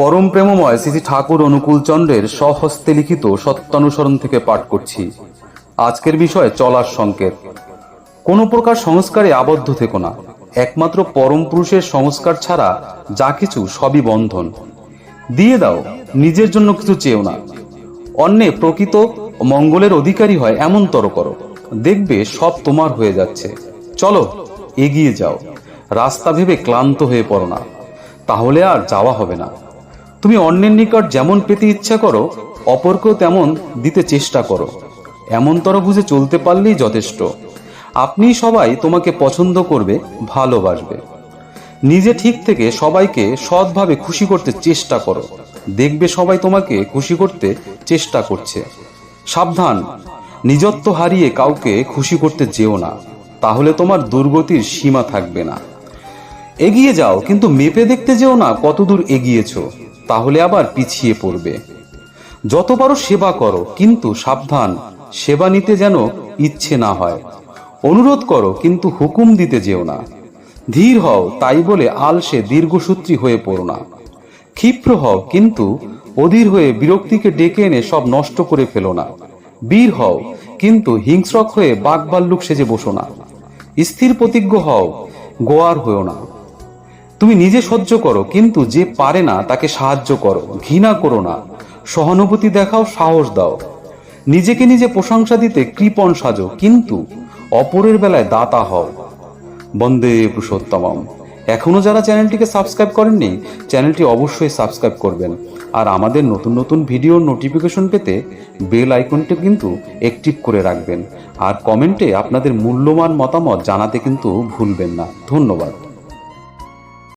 পরম প্রেমময় শ্রী ঠাকুর অনুকূল চন্দ্রের স্বহস্তে লিখিত সত্যানুসরণ থেকে পাঠ করছি। আজকের বিষয় চলার সংকেত। কোনো প্রকার সংস্কারে আবদ্ধ থেকো না। একমাত্র পরম পুরুষের সংস্কার ছাড়া যা কিছু সবই বন্ধন। দিয়ে দাও, নিজের জন্য কিছু চেয়েও না। অন্যে প্রকৃত মঙ্গলের অধিকারী হয় এমন তর করো। দেখবে সব তোমার হয়ে যাচ্ছে। চলো, এগিয়ে যাও। রাস্তা ভেবে ক্লান্ত হয়ে পড়ো না। তাহলে আর যাওয়া হবে না। তুমি অন্যের নিকট যেমন পেতে ইচ্ছা করো, অপরকেও তেমন দিতে চেষ্টা করো। এমনতর বুঝে চলতে পারলেই যথেষ্ট। আপনি সবাই তোমাকে পছন্দ করবে, ভালোবাসবে। নিজে ঠিক থেকে সবাইকে সৎভাবে খুশি করতে চেষ্টা করো। দেখবে সবাই তোমাকে খুশি করতে চেষ্টা করছে। সাবধান। নিজত্ব হারিয়ে কাউকে খুশি করতে যেও না। তাহলে তোমার দুর্গতির সীমা থাকবে না। এগিয়ে যাও, কিন্তু মেপে দেখতে যেও না কতদূর এগিয়েছো, তাহলে আবার পিছিয়ে পড়বে। যত পারো সেবা করো, কিন্তু সাবধান, সেবা নিতে যেন ইচ্ছে না হয়। অনুরোধ করো, কিন্তু হুকুম দিতে যেও না। ধীর হও, তাই বলে আলসে দীর্ঘসূত্রী হয়ে পড়ো না। ক্ষিপ্র হও, কিন্তু অধীর হয়ে বিরক্তিকে ডেকে এনে সব নষ্ট করে ফেলো না। বীর হও, কিন্তু হিংস্রক হয়ে বাঘবাল্লুক সেজে বসো না। স্থির প্রতিজ্ঞ হও, গোয়ার হয়েও না। তুমি নিজে সহ্য করো, কিন্তু যে পারে না, তাকে সাহায্য করো, ঘৃণা করো না। সহানুভূতি দেখাও, সাহস দাও। নিজেকে নিজে প্রশংসা দিতে কৃপণ সাজো, কিন্তু অপরের বেলায় দাতা হও। বন্দে পুরুষোত্তমম। এখনও যারা চ্যানেলটিকে সাবস্ক্রাইব করেননি, চ্যানেলটি অবশ্যই সাবস্ক্রাইব করবেন। আর আমাদের নতুন নতুন ভিডিওর নোটিফিকেশন পেতে বেল আইকনটি কিন্তু অ্যাক্টিভ করে রাখবেন। আর কমেন্টে আপনাদের মূল্যবান মতামত জানাতে কিন্তু ভুলবেন না। ধন্যবাদ।